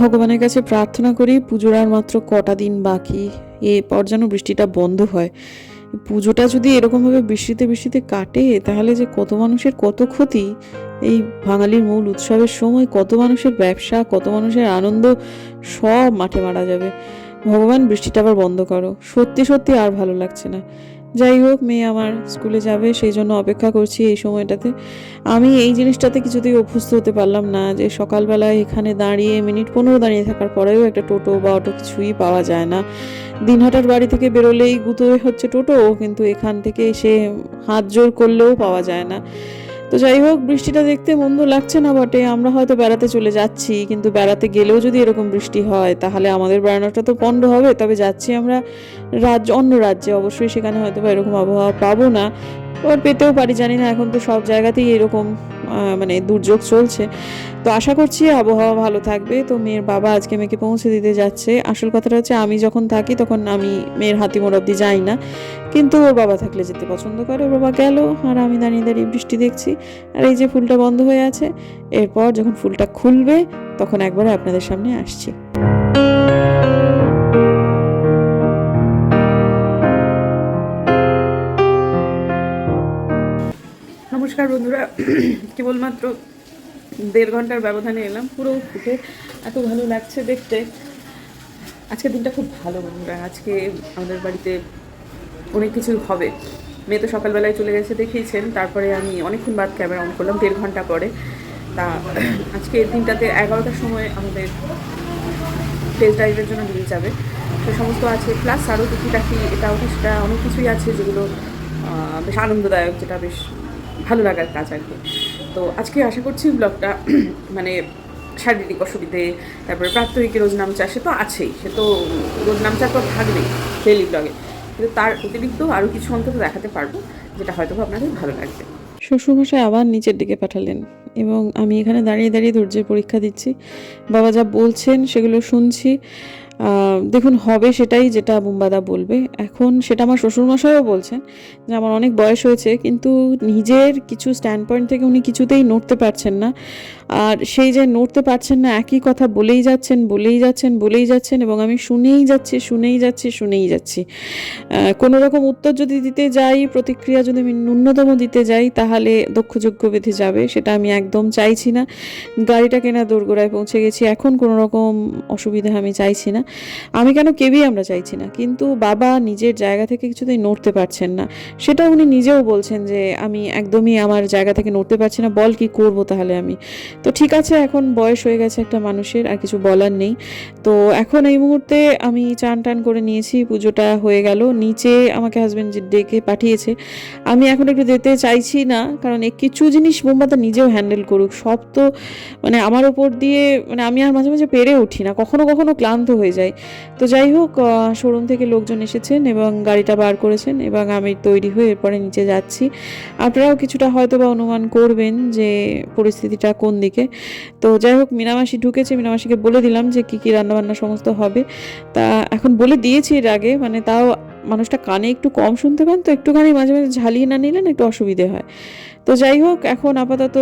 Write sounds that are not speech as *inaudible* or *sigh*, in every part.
ভগবানের কাছে প্রার্থনা করি, পুজোর আর মাত্র কটা দিন বাকি। এরপর যেন বৃষ্টিটা বন্ধ হয়। পুজোটা যদি এরকমভাবে বৃষ্টিতে বৃষ্টিতে কাটে, তাহলে যে কত মানুষের কত ক্ষতি? এই বাঙালির মূল উৎসবের সময় কত মানুষের ব্যবসা, কত মানুষের আনন্দ, সব মাঠে মারা যাবে। ভগবান, বৃষ্টিটা আবার বন্ধ করো। সত্যি সত্যি আর ভালো লাগছে না। যাই হোক, মেয়ে আমার স্কুলে যাবে, সেই জন্য অপেক্ষা করছি এই সময়টাতে। আমি এই জিনিসটাতে কিছুতেই অভ্যস্ত হতে পারলাম না যে সকালবেলায় এখানে দাঁড়িয়ে মিনিট পনেরো দাঁড়িয়ে থাকার পরেও একটা টোটো বা অটো কিছুই পাওয়া যায় না। দিনহাটার বাড়ি থেকে বেরোলেই গুঁতোয় হচ্ছে টোটো, কিন্তু এখান থেকে এসে হাত জোর করলেও পাওয়া যায় না। তো যাই হোক, বৃষ্টিটা দেখতে মন্দ লাগছে না বটে আমরা হয়তো বেড়াতে চলে যাচ্ছি, কিন্তু বেড়াতে গেলেও যদি এরকম বৃষ্টি হয়, তাহলে আমাদের বেড়ানোটা তো পণ্ড হবে। তবে যাচ্ছি আমরা রাজ্য, অন্য রাজ্যে, অবশ্যই সেখানে হয়তো বা এরকম আবহাওয়া পাবো না। এবার পেতেও পারি, জানি না, এখন তো সব জায়গাতেই এরকম মানে দুর্যোগ চলছে। তো আশা করছি আবহাওয়া ভালো থাকবে। তো মেয়ের বাবা আজকে মেয়েকে পৌঁছে দিতে যাচ্ছে। আসল কথাটা হচ্ছে আমি যখন থাকি তখন আমি মেয়ের হাতিমোড় অব্দি যাই না। কিন্তু ওর বাবা থাকলে যেতে পছন্দ করে। ওর বাবা গেল আর আমি দাঁড়িয়ে দাঁড়িয়ে বৃষ্টি দেখছি। আর এই যে ফুলটা বন্ধ হয়ে আছে, এরপর যখন ফুলটা খুলবে তখন একবারে আপনাদের সামনে আসছি। নমস্কার বন্ধুরা। কেবলমাত্র দেড় ঘণ্টার ব্যবধানে এলাম, পুরো ফুটে। এত ভালো লাগছে দেখতে। আজকের দিনটা খুব ভালো বন্ধুরা। আজকে আমাদের বাড়িতে অনেক কিছু হবে। মেয়ে তো সকালবেলায় চলে গেছে দেখিয়েছেন। তারপরে আমি অনেকক্ষণ বাদ ক্যামেরা অন করলাম, দেড় ঘণ্টা পরে। তা আজকে দিনটাতে এগারোটার সময় আমাদের টেস্ট ড্রাইভের জন্য নিয়ে যাবে। সে সমস্ত আছে। প্লাস আরও টুকিটাকি, এটা ওটা সেটা অনেক কিছুই আছে যেগুলো বেশ আনন্দদায়ক, যেটা বেশ ভালো লাগার কাজ আর কি। তো আজকে আশা করছি ব্লগটা *clears throat* মানে শারীরিক অসুবিধে, তারপরে প্রাত্যহিক রোজ নামচা সে তো আছেই, সে তো রোজ নামচা তো থাকবেই ডেলি ব্লগে কিন্তু তার অতিরিক্ত আরও কিছু অন্তত দেখাতে পারব, যেটা হয়তো আপনাদের ভালো লাগবে। শ্বশুরমশাই আবার নিচের দিকে পাঠালেন এবং আমি এখানে দাঁড়িয়ে দাঁড়িয়ে ধৈর্যের পরীক্ষা দিচ্ছি। বাবা যা বলছেন সেগুলো শুনছি। দেখুন, হবে সেটাই যেটা বুম্বাদা বলবে। এখন সেটা আমার শ্বশুরমশাইও বলছেন যে আমার অনেক বয়স হয়েছে, কিন্তু নিজের কিছু স্ট্যান্ড পয়েন্ট থেকে উনি কিছুতেই নড়তে পারছেন না। আর সেই যে নড়তে পারছেন না, একই কথা বলেই যাচ্ছেন বলেই যাচ্ছেন বলেই যাচ্ছেন এবং আমি শুনেই যাচ্ছি শুনেই যাচ্ছি শুনেই যাচ্ছি। কোনো রকম উত্তর যদি দিতে যাই, প্রতিক্রিয়া যদি আমি ন্যূনতম দিতে যাই, তাহলে দক্ষযোগ্য বেঁধে যাবে, সেটা আমি একদম চাইছি না। গাড়িটা কেনা দোরগোড়ায় পৌঁছে গেছি, এখন কোনো রকম অসুবিধা আমি চাইছি না। আমি কেন কেউই আমরা চাইছি না? কিন্তু বাবা নিজের জায়গা থেকে কিছুতেই নড়তে পারছেন না। সেটা উনি নিজেও বলছেন যে, আমি একদমই আমার জায়গা থেকে নড়তে পারছি না, বল কি করব তাহলে আমি? তো ঠিক আছে, এখন বয়স হয়ে গেছে একটা মানুষের, আর কিছু বলার নেই। তো এখন এই মুহূর্তে আমি চান টান করে নিয়েছি, পুজোটা হয়ে গেল। নিচে আমাকে হাজব্যান্ড ডেকে পাঠিয়েছে, আমি এখন একটু যেতে চাইছি না, কারণ কিছু জিনিস বোম্বাদা নিজেও হ্যান্ডেল করুক। সব তো মানে আমার ওপর দিয়ে মানে আমি আর মাঝে মাঝে পেরে উঠি না, কখনো কখনো ক্লান্ত হয়ে যাই তো যাই হোক শোরুম থেকে লোকজন এসেছেন এবং গাড়িটা বার করেছেন এবং আমি তৈরি হয়ে এরপরে নিচে যাচ্ছি। আপনারাও কিছুটা হয়তো বা অনুমান করবেন যে পরিস্থিতিটা কোন দিকে। তো যাই হোক, মিনামাসি ঢুকেছে। মিনামাসিকে বলে দিলাম যে কী কী রান্নাবান্না সমস্ত হবে। তা এখন বলে দিয়েছি এর আগে মানে তাও মানুষটা কানে একটু কম শুনতে পান, তো একটুখানি মাঝে মাঝে ঝালিয়ে না নিলে না একটু অসুবিধে হয়। তো যাই হোক, এখন আপাতত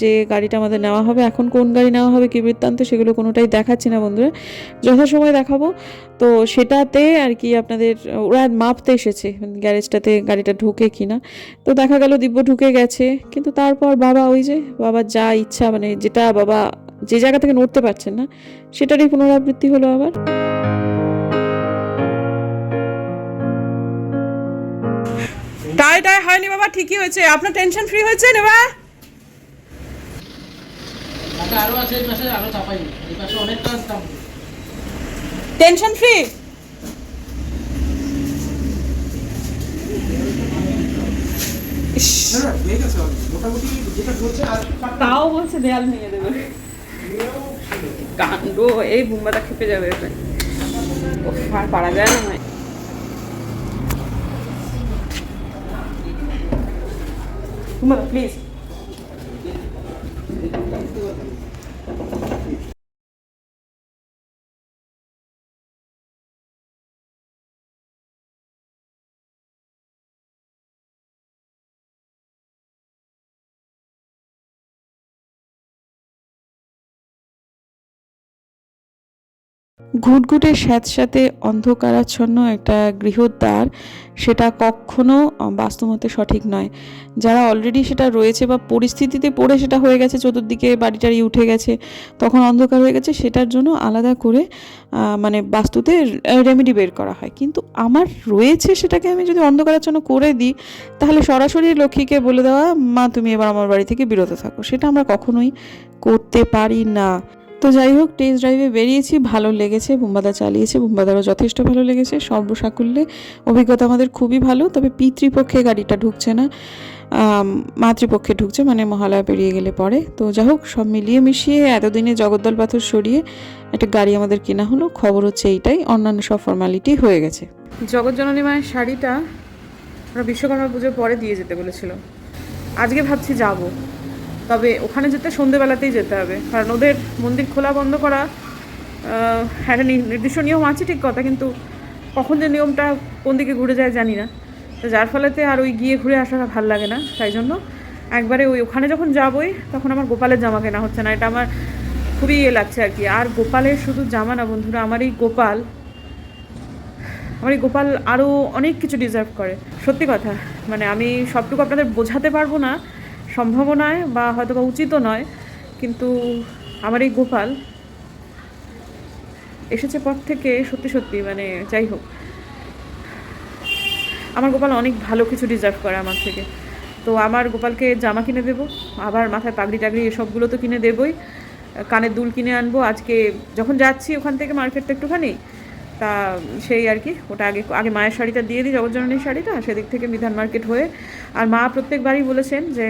যে গাড়িটা আমাদের নেওয়া হবে, এখন কোন গাড়ি নেওয়া হবে কী বৃত্তান্ত সেগুলো কোনোটাই দেখাচ্ছি না বন্ধুরা। যথাসময় দেখাবো। তো সেটাতে আর কি আপনাদের, ওরা মাপতে এসেছে গ্যারেজটাতে গাড়িটা ঢোকে কিনা। তো দেখা গেল দিব্য ঢুকে গেছে, কিন্তু তারপর বাবা ওই যে বাবার যা ইচ্ছা মানে যেটা বাবা যে জায়গা থেকে নড়তে পারছেন না, সেটারই পুনরাবৃত্তি হলো আবার। টাই টাই হয়নি বাবা ঠিকই হয়েছে। আপনার টেনশন ফ্রি হয়েছে দাম টেনশন ফ্রি তাও বলছে দেয়াল ভেঙে দেবে। কাণ্ড এই বুম্বাটা খেপে যাবে আর পারা যায় না। নয় বুম্বাদা ঘুটঘুটে স্যাঁতস্যাঁতে অন্ধকারাচ্ছন্ন একটা গৃহদ্বার, সেটা কখনো বাস্তবতে সঠিক নয়। যারা অলরেডি সেটা রয়েছে বা পরিস্থিতিতে পড়ে সেটা হয়ে গেছে, চতুর্দিকে বাড়িটারি উঠে গেছে, তখন অন্ধকার হয়ে গেছে, সেটার জন্য আলাদা করে মানে বাস্তুতে রেমেডি বের করা হয়। কিন্তু আমার রয়েছে সেটাকে আমি যদি অন্ধকারাচ্ছন্ন করে দিই, তাহলে সরাসরি লক্ষ্মীকে বলে দেওয়া, মা, তুমি এবার আমার বাড়ি থেকে বিরত থাকো। সেটা আমরা কখনোই করতে পারি না। তো যাই হোক টেস্ট ড্রাইভে বেরিয়েছি, ভালো লেগেছে বুম্বাদা চালিয়েছে বুম্বাদারও যথেষ্ট ভালো লেগেছে, সর্বসাকুল্যে অভিজ্ঞতা আমাদের খুবই ভালো, তবে পিতৃপক্ষে গাড়িটা ঢুকছে না মাতৃপক্ষে ঢুকছে মানে মহালয়া পেরিয়ে গেলে পরে। তো যাই হোক, সব মিলিয়ে মিশিয়ে এতদিনে জগদ্দল পাথর সরিয়ে একটা গাড়ি আমাদের কেনা হলো, খবর হচ্ছে এইটাই, অন্যান্য সব ফর্মালিটি হয়ে গেছে। জগৎজননী মায়ের শাড়িটা ওরা বিশ্বকর্মা পুজোর পরে দিয়ে যেতে বলেছিল। আজকে ভাবছি যাব। তবে ওখানে যেতে সন্ধেবেলাতেই যেতে হবে। কারণ ওদের মন্দির খোলা বন্ধ করা একটা নির্দিষ্ট নিয়ম আছে ঠিক কথা, কিন্তু কখন যে নিয়মটা কোন দিকে ঘুরে যায় জানি না। তো যার ফলেতে আর ওই গিয়ে ঘুরে আসাটা ভালো লাগে না, তাই জন্য একবারে ওই ওখানে যখন যাবই, তখন আমার গোপালের জামা কেনা হচ্ছে না। এটা আমার খুবই ইয়ে লাগছে আর কি। আর গোপালের শুধু জামা না বন্ধুরা, আমার এই গোপাল, আমার এই গোপাল আরও অনেক কিছু ডিজার্ভ করে। সত্যি কথা মানে আমি সবটুকু আপনাদের বোঝাতে পারব না সম্ভবও নয় বা হয়তো বা উচিতও নয়, কিন্তু আমার এই গোপাল এসেছে পর থেকে সত্যি সত্যি মানে যাই হোক। আমার গোপাল অনেক ভালো কিছু ডিজার্ভ করে আমার থেকে। তো আমার গোপালকে জামা কিনে দেবো, আবার মাথায় পাগড়ি টাগড়ি এসবগুলো তো কিনে দেবই কানের দুল কিনে আনব, আজকে যখন যাচ্ছি ওখান থেকে মার্কেটটা একটুখানি তা সেই আর কি, ওটা আগে আগে মায়ের শাড়িটা দিয়ে দিই, জগজ্জননীর শাড়িটা, সেদিক থেকে বিধান মার্কেট হয়ে। আর মা প্রত্যেকবারই বলেছেন যে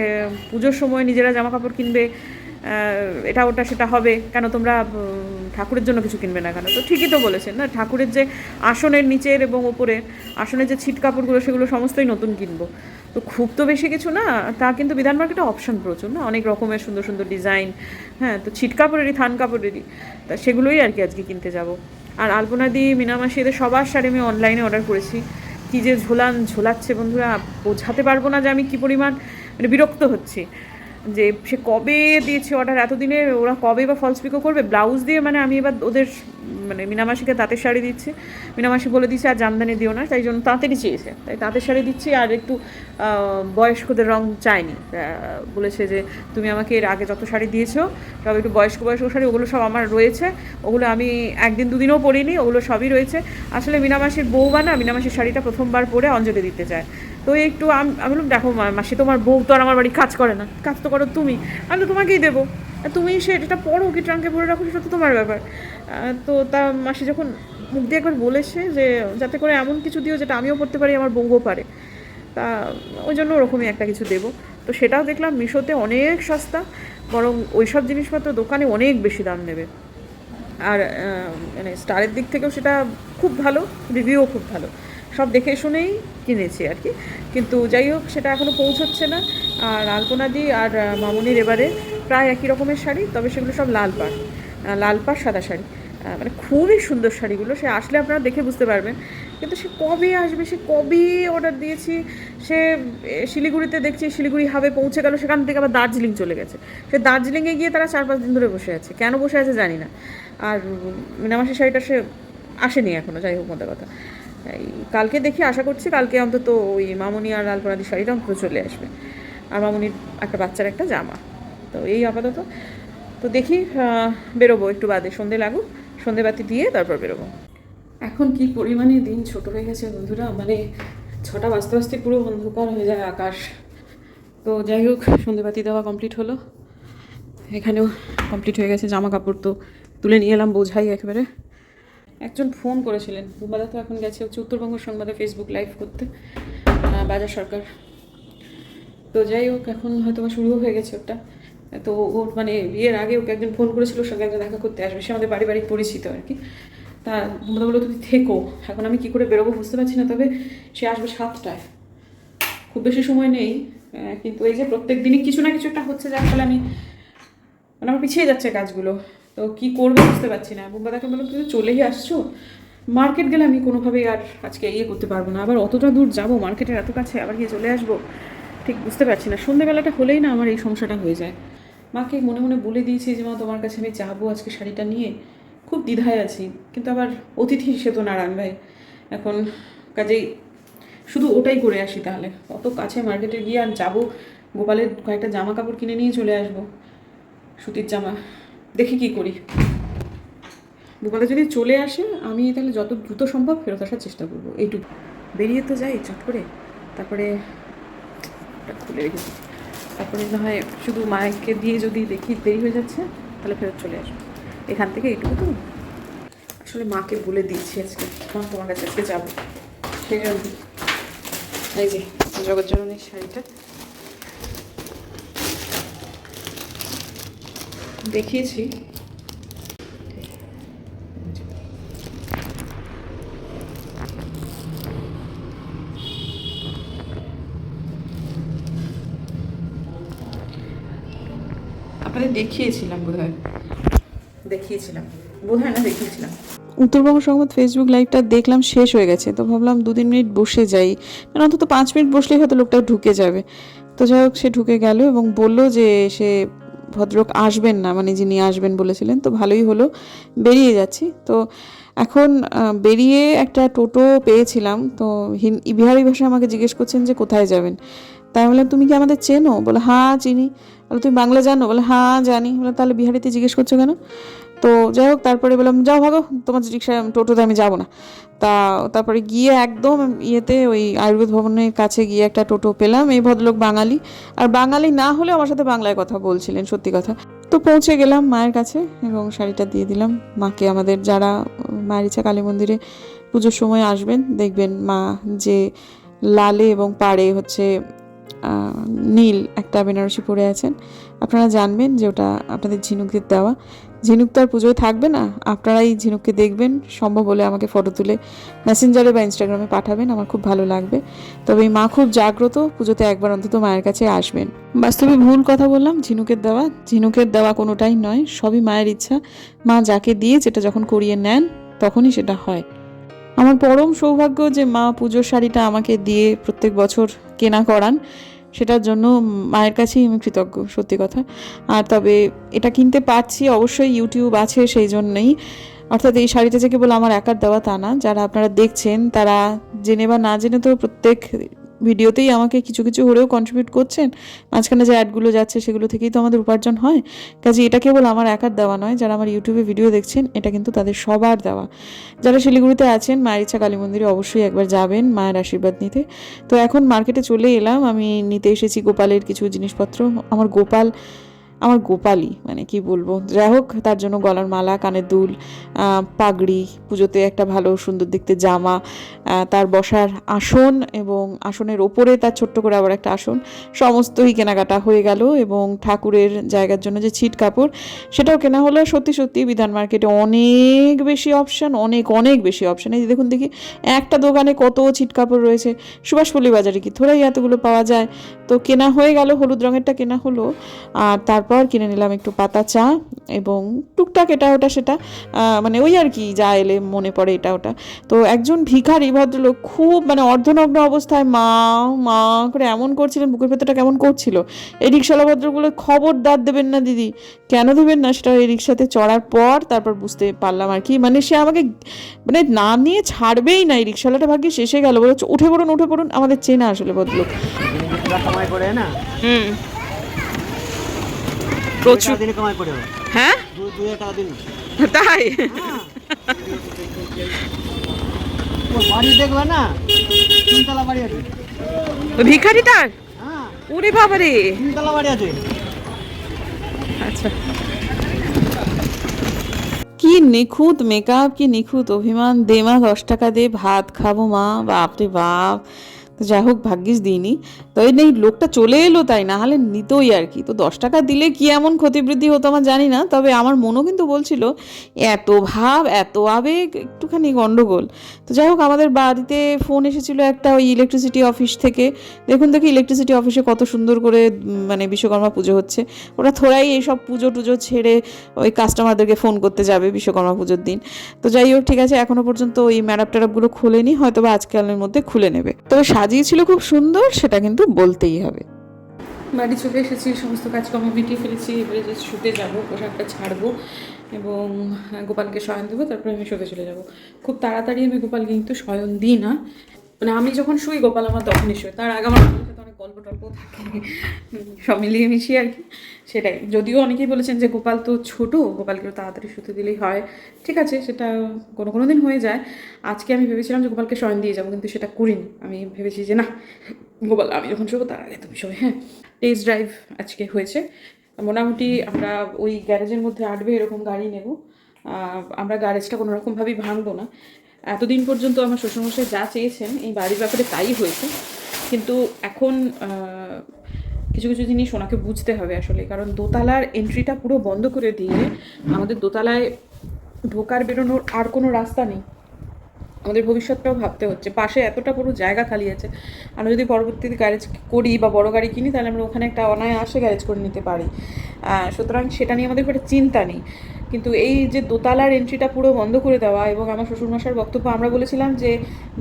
পুজোর সময় নিজেরা জামা কাপড় কিনবে এটা ওটা সেটা হবে, কেন তোমরা ঠাকুরের জন্য কিছু কিনবে না কেন? তো ঠিকই তো বলেছেন না, ঠাকুরের যে আসনের নিচের এবং ওপরে আসনের যে ছিট কাপড়গুলো, সেগুলো সমস্তই নতুন কিনবো। তো খুব তো বেশি কিছু না, তা কিন্তু বিধান মার্কেটে অপশন প্রচুর না, অনেক রকমের সুন্দর সুন্দর ডিজাইন হ্যাঁ তো ছিট কাপড়েরই, থান কাপড়েরই, তা সেগুলোই আর কি আজকে কিনতে যাব। আর আলপনা আলপনাদি মিনামাসি এদের সবার শাড়ি আমি অনলাইনে অর্ডার করেছি। কী যে ঝোলান, ঝোলাচ্ছে বন্ধুরা, বোঝাতে পারব না যে আমি কী পরিমাণ মানে বিরক্ত হচ্ছি। যে সে কবে দিয়েছে অর্ডার এতদিনে ওরা কবে বা ফলস পিকো করবে? ব্লাউজ দিয়ে মানে আমি এবার ওদের মানে মিনামাসিকে তাঁতের শাড়ি দিচ্ছি। মিনামাসি বলে দিচ্ছে আর জামদানি দিও না। তাই জন্য তাঁতেরই চেয়েছে। তাই তাঁতের শাড়ি দিচ্ছি আর একটু বয়স্কদের রং আহ, বলেছে যে তুমি আমাকে এর আগে যত শাড়ি দিয়েছ সব একটু বয়স্ক বয়স্ক শাড়ি ওগুলো সব আমার রয়েছে। ওগুলো আমি একদিন দুদিনও পরিনি ওগুলো সবই রয়েছে। আসলে মিনামাসির বউ বানা মিনামাসির শাড়িটা প্রথমবার পরে অঞ্জলি দিতে চায়। তো একটু আমি বললাম, দেখো মাসি, তোমার বউ তো আর আমার বাড়ি কাজ করে না। কাজ তো করো তুমি। আমি তো তোমাকেই দেবো। তুমি সেটা পড়ো কি ট্রাঙ্কে পরে রাখো, সেটা তো তোমার ব্যাপার। তো তা মাসি যখন মুখ দিয়ে একবার বলেছে যে, যাতে করে এমন কিছু দিও যেটা আমিও পড়তে পারি, আমার বউও পারে। তা ওই জন্য ওরকমই একটা কিছু দেবো। তো সেটাও দেখলাম, মিশোতে অনেক সস্তা, বরং ওইসব জিনিসপত্র দোকানে অনেক বেশি দাম নেবে। আর মানে স্টারের দিক থেকেও সেটা খুব ভালো, রিভিউও খুব ভালো। সব দেখে শুনেই কিনেছি আর কি। কিন্তু যাই হোক, সেটা এখনও পৌঁছচ্ছে না। আর আলপনাদি আর মামুনির এবারে প্রায় একই রকমের শাড়ি, তবে সেগুলো সব লাল পাড় লাল পাড় সাদা শাড়ি। মানে খুবই সুন্দর শাড়িগুলো, সে আসলে আপনারা দেখে বুঝতে পারবেন। কিন্তু সে কবে আসবে, সে কবে অর্ডার দিয়েছি, সে শিলিগুড়িতে দেখছি, শিলিগুড়ি হাবে পৌঁছে গেল, সেখান থেকে আবার দার্জিলিং চলে গেছে। সে দার্জিলিংয়ে গিয়ে তারা চার পাঁচ দিন ধরে বসে আছে। কেন বসে আছে জানি না। আর মিনামাসের শাড়িটা সে আসেনি এখনও যাই হোক মধ্যে কথা। এই, কালকে দেখি আশা করছি কালকে অন্তত ওই মামুনি আর আলপনাদির শাড়িটা অন্তত চলে আসবে। আর মামুনির একটা বাচ্চার একটা জামা। তো এই আপাতত। তো দেখি বেরোবো একটু বাদে, সন্ধে লাগুক সন্ধেবাতি দিয়ে তারপর বেরোবো। এখন কি পরিমাণে দিন ছোট হয়ে গেছে বন্ধুরা মানে ছটা বাজতে বাজতে পুরো অন্ধকার হয়ে যায় আকাশ। তো যাই হোক সন্ধেবাতি দেওয়া কমপ্লিট হলো। এখানেও কমপ্লিট হয়ে গেছে জামা কাপড় তো তুলে নিয়ে এলাম বোঝাই একেবারে। একজন ফোন করেছিলেন। বুবাদা তো এখন গেছে হচ্ছে উত্তরবঙ্গ সংবাদে ফেসবুক লাইভ করতে বাজার সরকার। তো যাই হোক, এখন হয়তো বা শুরুও হয়ে গেছে ওটা। তো ওর মানে বিয়ের আগে ওকে একজন ফোন করেছিল সঙ্গে একজন দেখা করতে আসবে। সে আমাদের বাড়ি বাড়ি পরিচিত আর কি। তা বুবাদা বলল, তুমি থেকো। এখন আমি কি করে বেরোবো বুঝতে পারছি না, তবে সে আসবে সাতটায়। খুব বেশি সময় নেই কিন্তু এই যে প্রত্যেক দিনই কিছু না কিছু একটা হচ্ছে, যার ফলে আমি মানে আমার পিছিয়ে যাচ্ছে কাজগুলো। তো কি করব বুঝতে পারছি না। বুম্বাদাকে বললাম, তুমি চলেই আসছো। মার্কেট গেলে আমি কোনোভাবেই আর আজকে ইয়ে করতে পারব না। আবার অতটা দূর যাব, মার্কেটের এত কাছে আবার গিয়ে চলে আসব, ঠিক বুঝতে পারছি না। সন্ধ্যেবেলাটা হলেই না আমার এই সমস্যাটা হয়ে যায়। মাকে মনে মনে বলে দিয়েছি যে, মা, তোমার কাছে আমি যাব আজকে শাড়িটা নিয়ে। খুব দ্বিধায় আছি। কিন্তু আবার অতিথি সে তো নারায়ণ ভাই। এখন কাজেই শুধু ওটাই করে আসি তাহলে। অত কাছে মার্কেটে গিয়ে আর যাব। গোপালের কয়েকটা জামা কাপড় কিনে নিয়ে চলে আসব। সুতির জামা দেখি কি করি। গোপালে যদি চলে আসে আমি তাহলে যত দ্রুত সম্ভব ফেরত আসার চেষ্টা করব। এইটুকু। বেরিয়ে তো যাই চট করে। তারপরে খুলে রেখেছি তারপরে না হয় শুধু মাকে দিয়ে যদি দেখি দেরি হয়ে যাচ্ছে তাহলে ফেরত চলে আসব। এখান থেকে এইটুকু তো। আসলে মাকে বলে দিচ্ছি আজকে। মা তোমার কাছে আজকে যাব। সেই জন্য। এই যে জগৎজননীর শাড়িটা। দেখিয়েছি। আপনাদের দেখিয়েছিলাম বোধ দেখিয়েছিলাম। বোধ না, দেখিয়েছিলাম। উত্তরবঙ্গ সংবাদ ফেসবুক লাইভটা দেখলাম, শেষ হয়ে গেছে। তো ভাবলাম দু তিন মিনিট বসে যাই। মানে অন্তত পাঁচ মিনিট বসলেই হয়তো লোকটা ঢুকে যাবে। তো যাই হোক, সে ঢুকে গেল এবং বলল যে সে ভদ্রলোক আসবেন না মানে যিনি আসবেন বলেছিলেন, তো ভালোই হলো, বেরিয়ে যাচ্ছি। তো এখন বেরিয়ে একটা টোটো পেয়েছিলাম, তো বিহারি ভাষায় আমাকে জিজ্ঞেস করছেন যে কোথায় যাবেন? তাই বললাম, তুমি কি আমাদের চেনো? বলে হ্যাঁ চিনি। বলে, তুমি বাংলা জানো? বলে হ্যাঁ জানি। বলে, তাহলে বিহারিতে জিজ্ঞেস করছ কেন? তো যাই হোক, তারপরে বললাম, যাও ভাগো, তোমার রিক্সা টোটোতে আমি যাব না। তা তারপরে গিয়ে একদম ইয়েতে ওই আয়ুর্বেদ ভবনের কাছে গিয়ে একটা টোটো পেলাম, এই ভদ্রলোক বাঙালি। আর বাঙালি না হলে আমার সাথে বাংলায় কথা বলছিলেন, সত্যি কথা। তো পৌঁছে গেলাম মায়ের কাছে এবং শাড়িটা দিয়ে দিলাম। মাকে আমাদের যারা মায়ের ইচ্ছা কালী মন্দিরে পুজোর সময় আসবেন, দেখবেন মা যে লালে এবং পাড়ে হচ্ছে নীল একটা বেনারসি পরে আছেন। আপনারা জানবেন যে ওটা আপনাদের ঝিনুকদের দেওয়া। ঝিনুক তো আর পুজোয় থাকবে না। আপনারাই ঝিনুককে দেখবেন, সম্ভব হলে আমাকে ফটো তুলে মেসেঞ্জারে বা ইনস্টাগ্রামে পাঠাবেন, আমার খুব ভালো লাগবে। তবে এই মা খুব জাগ্রত, পুজোতে একবার অন্তত মায়ের কাছে আসবেন। বাস্তবে ভুল কথা বললাম, ঝিনুকের দেওয়া ঝিনুকের দেওয়া কোনোটাই নয়, সবই মায়ের ইচ্ছা। মা যাকে দিয়ে যেটা যখন করিয়ে নেন, তখনই সেটা হয়। আমার পরম সৌভাগ্য যে মা পুজোর শাড়িটা আমাকে দিয়ে প্রত্যেক বছর কেনা করান। সেটার জন্য মায়ের কাছেই আমি কৃতজ্ঞ, সত্যি কথা। আর তবে এটা কিনতে পারছি অবশ্যই ইউটিউব আছে সেই জন্যই। অর্থাৎ এই শাড়িটা যে কেবল আমার একার দেওয়া তা না, যারা আপনারা দেখছেন, তারা জেনে বা না জেনে তো প্রত্যেক ভিডিওতেই আমাকে কিছু কিছু হলেও কন্ট্রিবিউট করছেন। মাঝখানে যে অ্যাডগুলো যাচ্ছে সেগুলো থেকেই তো আমাদের উপার্জন হয়। কাজে এটা কেবল আমার একার দেওয়া নয়, যারা আমার ইউটিউবে ভিডিও দেখছেন, এটা কিন্তু তাদের সবার দেওয়া। যারা শিলিগুড়িতে আছেন, মায়ের ইচ্ছা কালী মন্দিরে অবশ্যই একবার যাবেন, মায়ের আশীর্বাদ নিতে। তো এখন মার্কেটে চলে এলাম, আমি নিতে এসেছি গোপালের কিছু জিনিসপত্র। আমার গোপাল আমার গোপালই মানে কি বলব? যাই হোক, তার জন্য গলার মালা, কানের দুল পাগড়ি, পুজোতে একটা ভালো সুন্দর দেখতে জামা তার বসার আসন এবং আসনের ওপরে তার ছোট্ট করে আবার একটা আসন, সমস্তই কেনাকাটা হয়ে গেল এবং ঠাকুরের জায়গার জন্য যে ছিট কাপড়, সেটাও কেনা হলো। সত্যি সত্যি বিধান মার্কেটে অনেক বেশি অপশান, অনেক অনেক বেশি অপশান। এই দেখুন দেখি, একটা দোকানে কত ছিট কাপড় রয়েছে। সুভাষপল্লী বাজারে কি? থোড়াই এতগুলো পাওয়া যায়। তো কেনা হয়ে গেল, হলুদ রঙেরটা কেনা হলো, আর তারপর কিনে নিলাম একটু পাতা চা এবং টুকটাক এটা ওটা সেটা। মানে ওই আর কি যা এলে মনে পড়ে এটা ওটা। তো একজন ভিখারি ভদ্রলোক খুব মানে অর্ধনগ্ন অবস্থায় মা মা করে এমন করছিলেন বুকের ভেতরটা কেমন করছিল। এই রিক্সাওয়ালা ভদ্রগুলো খবরদার দেবেন না দিদি। কেন দেবেন না? সেটা এই রিক্সাতে চড়ার পর তারপর বুঝতে পারলাম আর কি। মানে সে আমাকে মানে না নিয়ে ছাড়বেই না। এই রিক্সাওয়ালাটা ভাগ্যে শেষে গেল। বলে উঠে পড়ুন উঠে পড়ুন। আমাদের চেনা আসলে ভদ্রলোক। না? হুম। প্রচুর হ্যাঁ? তাই? ভিখারি তার? আচ্ছা। কি নিখুঁত মেকআপ কি নিখুঁত অভিমান। দে মা দশ টাকা দিয়ে ভাত খাব মা। বাপ রে বাপ। তো যাই হোক, ভাগ্যিস দিইনি। তো এই নেই, লোকটা চলে এলো তাই না হলে নিতই আর কি। তো দশ টাকা দিলে কি এমন ক্ষতিবৃদ্ধি হতো আমার জানি না, তবে আমার মনও কিন্তু বলছিল, এত ভাব, এত আবেগ, একটুখানি গন্ডগোল। তো যাই হোক, আমাদের বাড়িতে ফোন এসেছিল একটা ওই ইলেকট্রিসিটি অফিস থেকে। দেখুন দেখি ইলেকট্রিসিটি অফিসে কত সুন্দর করে মানে বিশ্বকর্মা পুজো হচ্ছে। ওরা থোড়াই এইসব পুজো টুজো ছেড়ে ওই কাস্টমারদেরকে ফোন করতে যাবে বিশ্বকর্মা পুজোর দিন। তো যাই হোক, ঠিক আছে, এখনও পর্যন্ত ওই ম্যাডাপ ট্যাডাপগুলো খুলেনি হয়তো বা আজকালের মধ্যে খুলে নেবে। তবে সাজিয়েছিল খুব সুন্দর, সেটা কিন্তু বলতেই হবে। বাড়ি চলে এসেছি, সমস্ত কাজকর্ম মিটিয়ে ফেলেছি, এবারে যে শুতে যাব, পোশাকটা ছাড়বো এবং গোপালকে শয়ন দেবো, তারপরে আমি শুতে চলে যাব। খুব তাড়াতাড়ি আমি গোপালকে কিন্তু শয়ন দিই না। মানে আমি যখন শুই, গোপাল আমার তখনই শুই তার আগে আমার গল্প টল্প থাকে। সব মিলিয়ে মিশিয়ে আর কি। সেটাই। যদিও অনেকেই বলেছেন যে গোপাল তো ছোটো গোপালকে তাড়াতাড়ি শুতে দিলেই হয়। ঠিক আছে, সেটা কোনো কোনো দিন হয়ে যায়। আজকে আমি ভেবেছিলাম যে গোপালকে শয়ন দিয়ে যাব, কিন্তু সেটা করিনি। আমি ভেবেছি যে না, গোপাল, আমি যখন শোবো তার আগে তুমি শোবে হ্যাঁ? টেস্ট ড্রাইভ আজকে হয়েছে। মোটামুটি আমরা ওই গ্যারেজের মধ্যে আটবে এরকম গাড়ি নেব। আমরা গ্যারেজটা কোনো রকমভাবেই ভাঙবো না। এতদিন পর্যন্ত আমার শ্বশুরমশাই যা চেয়েছেন, এই বাড়ির ব্যাপারে তাই হয়েছে। কিন্তু এখন কিছু কিছু জিনিস ওনাকে বুঝতে হবে আসলে। কারণ দোতলার এন্ট্রিটা পুরো বন্ধ করে দিয়ে আমাদের দোতলায় ঢোকার বেরোনোর আর কোনো রাস্তা নেই। আমাদের ভবিষ্যৎটাও ভাবতে হচ্ছে। পাশে এতটা পুরো জায়গা খালি আছে। আমরা যদি পরবর্তীতে গ্যারেজ করি বা বড় গাড়ি কিনি, তাহলে আমরা ওখানে একটা অনায়াসে গ্যারেজ করে নিতে পারি। সুতরাং সেটা নিয়ে আমাদের একটা চিন্তা নেই। কিন্তু এই যে দোতলার এন্ট্রিটা পুরো বন্ধ করে দেওয়া এবং আমার শ্বশুরমশার বক্তব্য, আমরা বলেছিলাম যে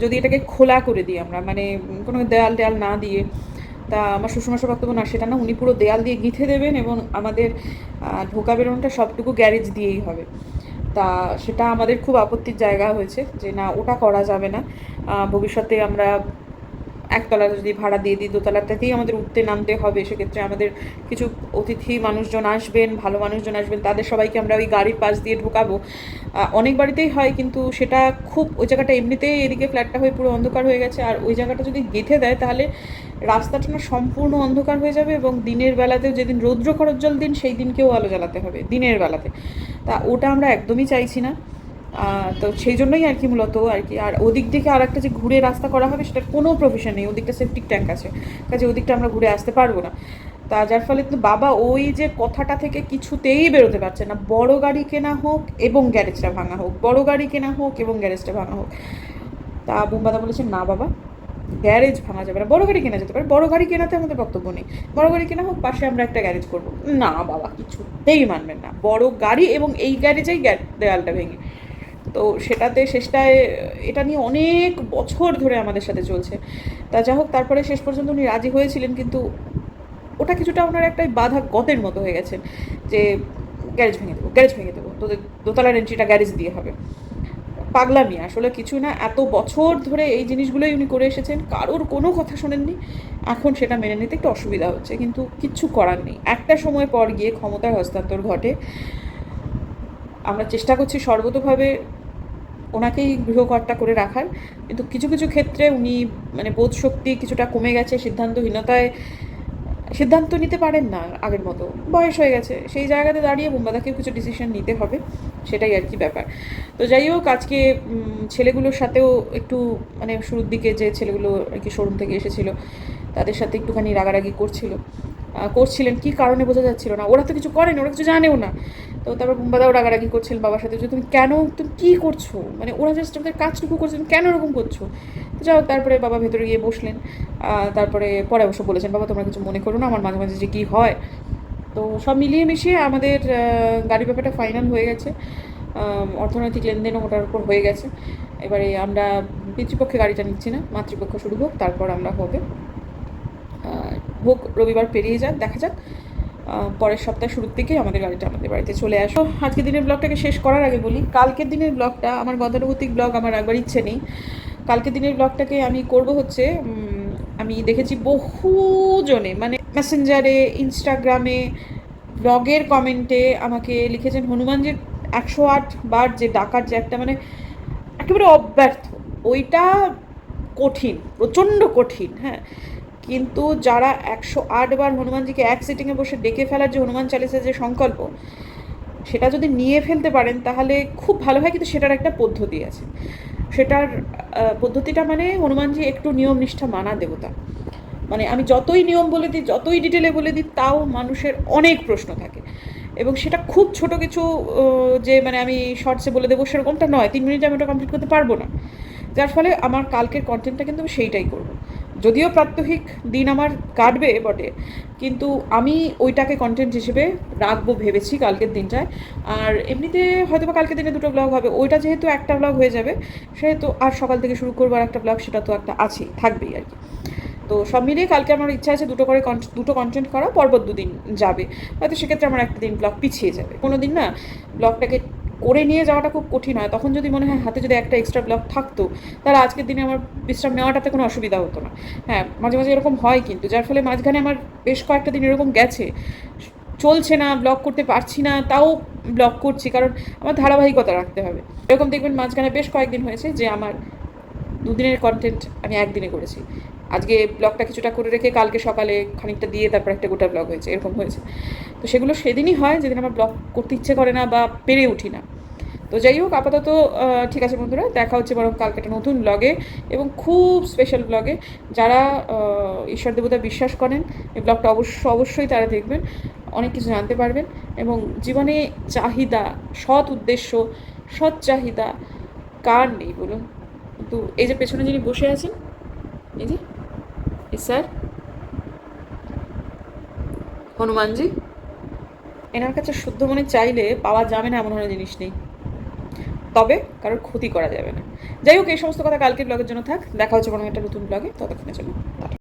যদি এটাকে খোলা করে দিই আমরা মানে কোনো দেয়াল টেয়াল না দিয়ে, তা আমার শ্বশুরমশার বক্তব্য না, সেটা না, উনি পুরো দেয়াল দিয়ে গিঁথে দেবেন এবং আমাদের ঢোকা বেরোনোটা সবটুকু গ্যারেজ দিয়েই হবে। তা সেটা আমাদের খুব আপত্তির জায়গা হয়েছে যে না, ওটা করা যাবে না। ভবিষ্যতে আমরা একতলা যদি ভাড়া দিয়ে দিই দোতলাটাতেই আমাদের উঠতে নামতে হবে। সেক্ষেত্রে আমাদের কিছু অতিথি মানুষজন আসবেন, ভালো মানুষজন আসবেন, তাদের সবাইকে আমরা ওই গাড়ির পাশ দিয়ে ঢোকাবো। অনেক বাড়িতেই হয়, কিন্তু সেটা খুব, ওই জায়গাটা এমনিতেই এদিকে ফ্ল্যাটটা হয়ে পুরো অন্ধকার হয়ে গেছে। আর ওই জায়গাটা যদি গেঁথে দেয়, তাহলে রাস্তাটা না সম্পূর্ণ অন্ধকার হয়ে যাবে এবং দিনের বেলাতেও যেদিন রৌদ্র খরজ্জ্বল দিন, সেই দিনকেও আলো জ্বালাতে হবে, দিনের বেলাতে। তা ওটা আমরা একদমই চাইছি না। তো সেই জন্যই আর কি মূলত আর কি। আর ওদিক থেকে আর একটা যে ঘুরে রাস্তা করা হবে সেটার কোনো প্রফেশন নেই। ওদিকটা সেপটিক ট্যাঙ্ক আছে। কাজে ওদিকটা আমরা ঘুরে আসতে পারব না। তা যার ফলে তো বাবা ওই যে কথাটা থেকে কিছুতেই বেরোতে পারছে না। বড় গাড়ি কেনা হোক এবং গ্যারেজটা ভাঙা হোক। বড় গাড়ি কেনা হোক এবং গ্যারেজটা ভাঙা হোক। তা বুম্বাদা বলেছে, না বাবা গ্যারেজ ভাঙা যাবে না। বড় গাড়ি কেনা যেতে পারে। বড় গাড়ি কেনাতে আমাদের বক্তব্য নেই। বড় গাড়ি কেনা হোক, পাশে আমরা একটা গ্যারেজ করব। না বাবা, কিছুতেই মানবেন না। বড় গাড়ি এবং এই গ্যারেজেই গ্যা- দেয়ালটা ভেঙে। তো সেটাতে শেষটায়, এটা নিয়ে অনেক বছর ধরে আমাদের সাথে চলছে। তা যা হোক, তারপরে শেষ পর্যন্ত উনি রাজি হয়েছিলেন, কিন্তু ওটা কিছুটা ওনার একটা বাধা গতের মতো হয়ে গেছেন যে গ্যারেজ ভেঙে দেবো, গ্যারেজ ভেঙে দেবো, তোদের দোতলার এন্ট্রিটা গ্যারেজ দিয়ে হবে। পাগলামি, আসলে কিছু না, এত বছর ধরে এই জিনিসগুলোই উনি করে এসেছেন, কারোর কোনো কথা শোনেননি। এখন সেটা মেনে নিতে একটু অসুবিধা হচ্ছে, কিন্তু কিচ্ছু করার নেই। একটা সময় পর গিয়ে ক্ষমতার হস্তান্তর ঘটে। আমরা চেষ্টা করছি সর্বতোভাবে ওনাকেই গৃহকর্তা করে রাখার। কিন্তু কিছু কিছু ক্ষেত্রে উনি মানে বোধ শক্তি কিছুটা কমে গেছে, সিদ্ধান্তহীনতায়, সিদ্ধান্ত নিতে পারেন না আগের মতো। বয়স হয়ে গেছে, সেই জায়গাতে দাঁড়িয়ে বোম্বাদাকেও কিছু ডিসিশন নিতে হবে, সেটাই আর কি ব্যাপার। তো যাই হোক, আজকে ছেলেগুলোর সাথেও একটু মানে শুরুর দিকে যে ছেলেগুলো আর কি শোরুম থেকে এসেছিল, তাদের সাথে একটুখানি রাগারাগি করছিল। করছিলেন, কি কারণে বোঝা যাচ্ছিল না। ওরা তো কিছু করেনি, ওরা কিছু জানেও না। তো তারপর বুম্বাদাও রাগারাগি করছিলেন বাবার সাথে যে, তুমি কেন, তুমি কী করছ? মানে ওরা জাস্ট আমাদের কাজটুকু করছে, তুমি কেন এরকম করছ? তো হোক, তারপরে বাবা ভেতরে গিয়ে বসলেন। তারপরে পরে অবশ্য বলেছেন, বাবা, তোমরা কিছু মনে করো না, আমার মাঝে মাঝে যে কী হয়। তো সব মিলিয়ে মিশিয়ে আমাদের গাড়ির ব্যাপারটা ফাইনাল হয়ে গেছে। অর্থনৈতিক লেনদেনও ওটার উপর হয়ে গেছে। এবারে আমরা পিতৃপক্ষে গাড়িটা নিচ্ছি না, মাতৃপক্ষ শুরু হোক, তারপর আমরা হবে। হোক, রবিবার পেরিয়ে যাক, দেখা যাক। পরের সপ্তাহ শুরুর দিকে আমাদের গাড়িটা আমাদের বাড়িতে চলে আসো। আজকে দিনের ব্লগটাকে শেষ করার আগে বলি, কালকের দিনের ব্লগটা আমার গতানুগতিক ব্লগ আমার একবার ইচ্ছে নেই। কালকের দিনের ব্লগটাকে আমি করব হচ্ছে আমি দেখেছি বহু জনে মানে মেসেঞ্জারে ইনস্টাগ্রামে ব্লগের কমেন্টে আমাকে লিখেছেন হনুমানজির একশো আট বার যে ডাকার যে একটা মানে একেবারে অব্যর্থ। ওইটা কঠিন, প্রচণ্ড কঠিন হ্যাঁ। কিন্তু যারা একশো আট বার হনুমানজিকে এক সিটিংয়ে বসে ডেকে ফেলার যে হনুমান চালিসের যে সংকল্প, সেটা যদি নিয়ে ফেলতে পারেন, তাহলে খুব ভালো হয়, কিন্তু সেটার একটা পদ্ধতি আছে। সেটার পদ্ধতিটা মানে হনুমানজি একটু নিয়ম নিষ্ঠা মানা দেবতা। মানে আমি যতই নিয়ম বলে দিই, যতই ডিটেলে বলে দিই, তাও মানুষের অনেক প্রশ্ন থাকে। এবং সেটা খুব ছোট কিছু যে মানে আমি শর্টসে বলে দেবো, সেরকমটা নয়। তিন মিনিটে আমি ওটা কমপ্লিট করতে পারব না। যার ফলে আমার কালকের কন্টেন্টটা কিন্তু আমি সেইটাই করব। যদিও প্রাত্যহিক দিন আমার কাটবে বটে, কিন্তু আমি ওইটাকে কন্টেন্ট হিসেবে রাখব ভেবেছি কালকের দিনটায়। আর এমনিতে হয়তো বা কালকের দিনে দুটো ব্লগ হবে, ওইটা যেহেতু একটা ব্লগ হয়ে যাবে, সেহেতু আর সকাল থেকে শুরু করব আর একটা ব্লগ সেটা তো একটা আছেই থাকবেই আর কি। তো সব মিলিয়ে কালকে আমার ইচ্ছা আছে দুটো করে দুটো কন্টেন্ট করা পরপর দুদিন যাবে। হয়তো সেক্ষেত্রে আমার একটা দিন ব্লগ পিছিয়ে যাবে। কোনো দিন না ব্লগটাকে করে নিয়ে যাওয়াটা খুব কঠিন হয়। তখন যদি মনে হয় হাতে যদি একটা এক্সট্রা ব্লগ থাকতো, তাহলে আজকের দিনে আমার বিশ্রাম নেওয়াটাতে কোনো অসুবিধা হতো না। হ্যাঁ মাঝে মাঝে এরকম হয় কিন্তু, যার ফলে মাঝখানে আমার বেশ কয়েকটা দিন এরকম গেছে। চলছে না ব্লগ করতে পারছি না, তাও ব্লগ করছি, কারণ আমার ধারাবাহিকতা রাখতে হবে। এরকম দেখবেন মাঝখানে বেশ কয়েকদিন হয়েছে যে আমার দুদিনের কন্টেন্ট আমি একদিনে করেছি। আজকে ব্লগটা কিছুটা করে রেখে কালকে সকালে খানিকটা দিয়ে তারপর একটা গোটা ব্লগ হয়েছে, এরকম হয়েছে। তো সেগুলো সেদিনই হয়, যেদিন আমার ব্লগ করতে ইচ্ছে করে না বা পেরে উঠি না। তো যাই হোক, আপাতত ঠিক আছে বন্ধুরা, দেখা হচ্ছে বরং কালকে একটা নতুন ব্লগে এবং খুব স্পেশাল ব্লগে যারা ঈশ্বর দেবতা বিশ্বাস করেন, এই ব্লগটা অবশ্য, অবশ্যই তারা দেখবেন, অনেক কিছু জানতে পারবেন এবং জীবনে চাহিদা, সৎ উদ্দেশ্য, সৎ চাহিদা কার নেই বলুন? কিন্তু এই যে পেছনে যিনি বসে আছেন, এই যে স্যার, হনুমানজি, এনার কাছে শুদ্ধ মনে চাইলে পাওয়া যাবে না এমন কোনো জিনিস নেই। তবে কারোর ক্ষতি করা যাবে না। যাই হোক, এই সমস্ত কথা কালকের ব্লগের জন্য থাক। দেখা হচ্ছে কোনো একটা নতুন ব্লগে। ততক্ষণের জন্য।